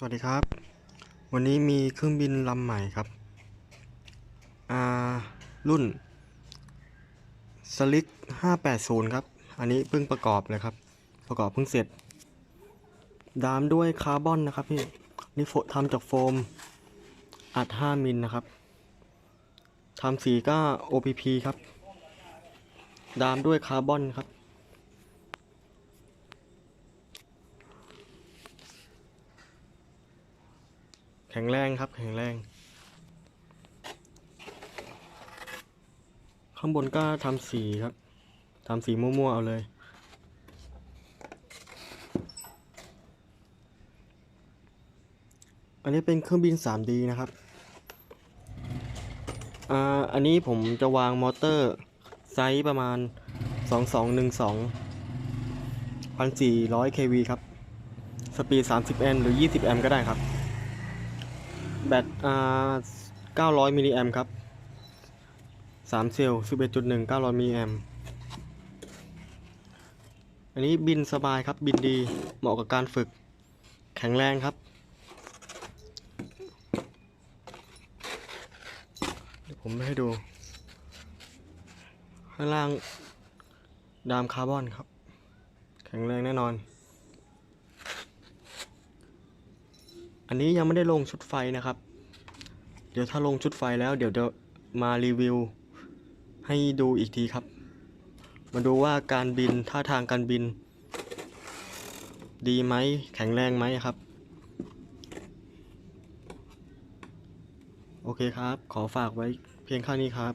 สวัสดีครับ วันนี้มีเครื่องบินลำใหม่ครับอ่ารุ่น Slick 580 ครับ อันนี้เพิ่งประกอบเลยครับ ประกอบเพิ่งเสร็จ ดามด้วยคาร์บอนนะครับพี่ นี่โฟทำจากโฟม อัด 5 มิลนะครับ ทำสีก็ OPP ครับ ดามด้วยคาร์บอนครับ แข็งแรงครับ แข็งแรง ข้างบนก็ทำสีครับทำสีมั่วๆเอาเลยอันนี้เป็นเครื่องบิน 3D นะครับ อ่า อันนี้ผมจะวางมอเตอร์ไซส์ประมาณ 2212 1400 kV ครับ สปีด 30 n หรือ 20 แอมป์ก็ได้ครับ แบตอ่า900 มิลลิแอมครับ 3 เซลล์ 11.1 900 มิลลิแอมอันนี้บินสบายครับ บินดี เหมาะกับการฝึก แข็งแรงครับ เดี๋ยวผมให้ดู ข้างล่าง ดามคาร์บอนครับ แข็งแรงแน่นอนอันนี้ยังไม่ได้ลงชุดไฟนะครับ ดี๋ยวถ้าลงชุดไฟแล้ว เดี๋ยวจะมารีวิว ให้ดูอีกทีครับ มาดูว่าการบินท่าทางการบิน ดีไหมแข็งแรงไหมครับ โอเคครับ ขอฝากไว้เพียงแค่นี้ครับ